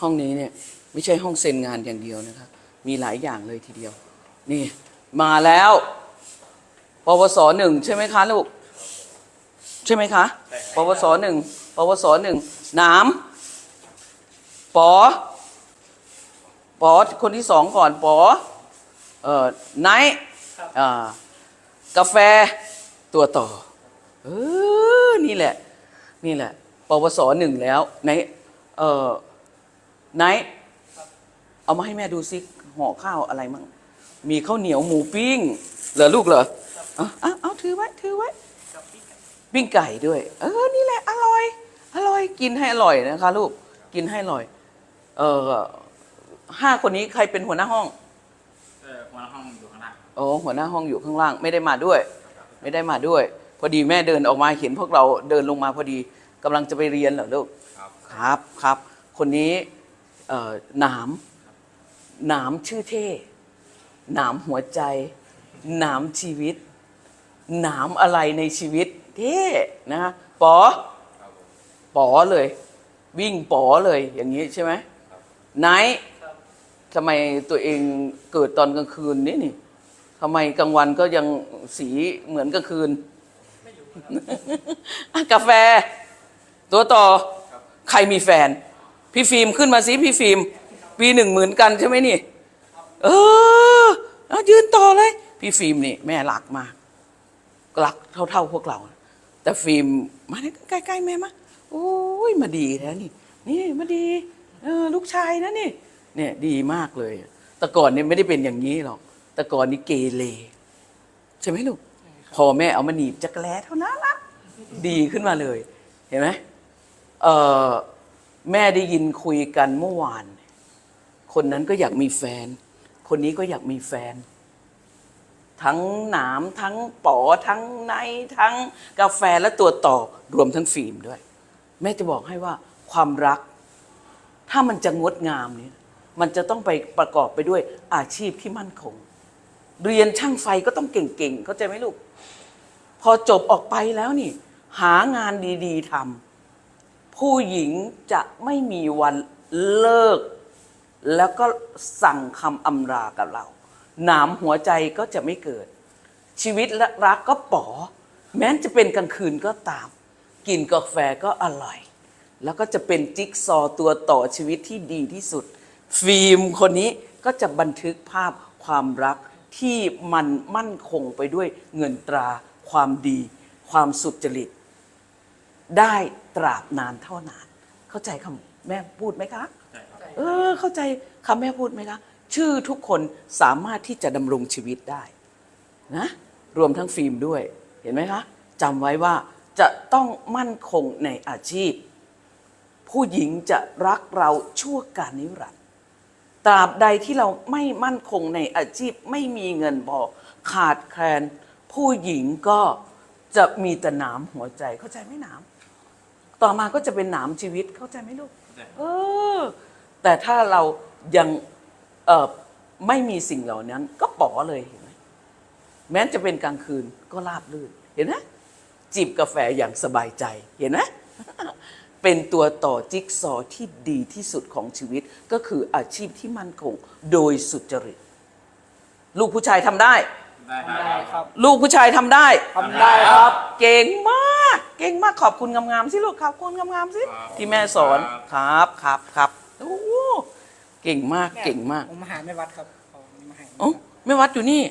ห้องนี้เนี่ยไม่ใช่ห้องเซ็นงานอย่างเดียวนะครับ มีหลายอย่างเลยทีเดียว นี่มาแล้วปวสหนึ่งใช่ไหมคะลูกใช่ไหมคะปวสหนึ่งปวสหนึ่งหน้ำปอปอคนที่สองก่อนปอเอ่อไนท์อ่ากาแฟตัวต่อเออนี่แหละ นี่แหละปวสหนึ่งแล้วไหนเอ่อ ไนท์เอามาให้แม่ดูซิห่อข้าวอะไรมั่งมีข้าวเหนียวหมูปิ้ง เหรอลูกเหรอเอาเอาเอาถือไว้ถือไว้ปิ้งไก่ด้วย เออนี่แหละอร่อย อร่อยกินให้อร่อยนะคะ ลูกกินให้อร่อย เออห้าคนนี้ใครเป็นหัวหน้าห้องเออหัวหน้าห้องอยู่ข้างล่างโอ้หัวหน้าห้องอยู่ข้างล่างไม่ได้มาด้วย ไม่ได้มาด้วย พอดีแม่เดินออกมาเห็นพวกเราเดินลงมาพอดีกำลังจะไปเรียนเหรอลูกครับครับครับ คนนี้ เอ่อหนามหนามชื่อเท่หนามหัวใจ หนามชีวิต หนามอะไรในชีวิต เท่นะฮะปอปอเลย วิ่งปอเลยอย่างนี้ใช่ไหมไนท์ทำไมตัวเองเกิดตอนกลางคืนนี่นี่ทำไมกลางวันก็ยังสีเหมือนกลางคืน กาแฟ ตัวต่อ ใครมีแฟน พี่ฟิล์มขึ้นมาสิพี่ฟิล์มปีหนึ่งหมือนกันใช่ไหมนี่ เออเอายืนต่อเลย พี่ฟิล์มนี่แม่รักมากรักเท่าๆพวกเรา แต่ฟิล์มมาใกล้ๆแม่มาโอ้ยมาดีแท้นี่ นี่มาดีเออลูกชายนะนี่ เนี่ยดีมากเลย แต่ก่อนเนี่ยไม่ได้เป็นอย่างนี้หรอก แต่ก่อนนี่เกเรใช่ไหมลูก พอแม่เอามาหนีบจักรแล้เท่านั้นละดีขึ้นมาเลย เห็นไหมเออ แม่ได้ยินคุยกันเมื่อวาน คนนั้นก็อยากมีแฟน คนนี้ก็อยากมีแฟน ทั้งหนามทั้งป๋อทั้งไนทั้งกาแฟและตัวต่อรวมทั้งฟิล์มด้วย แม่จะบอกให้ว่าความรัก ถ้ามันจะงดงามเนี่ยมันจะต้องไปประกอบไปด้วยอาชีพที่มั่นคง เรียนช่างไฟก็ต้องเก่งๆ เข้าใจไหมลูก พอจบออกไปแล้วนี่ หางานดี ๆทำ ผู้หญิงจะไม่มีวันเลิก แล้วก็สั่งคำอำรากับเรา หนามหัวใจก็จะไม่เกิด ชีวิตและรักก็ป๋อ แม้จะเป็นกลางคืนก็ตาม กินกาแฟก็อร่อย แล้วก็จะเป็นจิ๊กซอตัวต่อชีวิตที่ดีที่สุด ฟิล์มคนนี้ก็จะบันทึกภาพความรักที่มันมั่นคงไปด้วยเงินตราความดี ความสุจริต ได้ตราบนานเท่านาน เข้าใจคำแม่พูดไหมคะใช่ครับเออ เข้าใจคำแม่พูดไหมคะ ชื่อทุกคนสามารถที่จะดำรงชีวิตได้นะรวมทั้งฟิล์มด้วยเห็นไหมคะจำไว้ว่าจะต้องมั่นคงในอาชีพ ผู้หญิงจะรักเราชั่วการนิรันดร์ตราบใดที่เราไม่มั่นคงในอาชีพไม่มีเงินพอขาดแคลน ผู้หญิงก็จะมีแต่หนามหัวใจเข้าใจไหมหนาม ต่อมาก็จะเป็นหนามชีวิตเข้าใจไหมลูกใช่เออแต่ถ้าเรายังเอ่อไม่มีสิ่งเหล่านั้น ก็ป๋อเลยเห็นไหมแม้จะเป็นกลางคืนก็ราบลื่นเห็นไหมจิบกาแฟอย่างสบายใจเห็นไหมเป็นตัวต่อจิ๊กซอว์ที่ดีที่สุดของชีวิตก็คืออาชีพที่มั่นคงโดยสุจริต ลูกผู้ชายทำได้ได้คได้รับครับ ลูกผู้ชายทำได้ทำได้ครับ เก่งมาก เก่งมากขอบคุณงามๆสิลูกขอบคุณงามๆสิที่แม่สอนครับครับครับโอ้โหเก่งมากเก่งมากผมมาหาแม่วัดครับเอามาให้เอ๋อแม่วัดอยู่นี่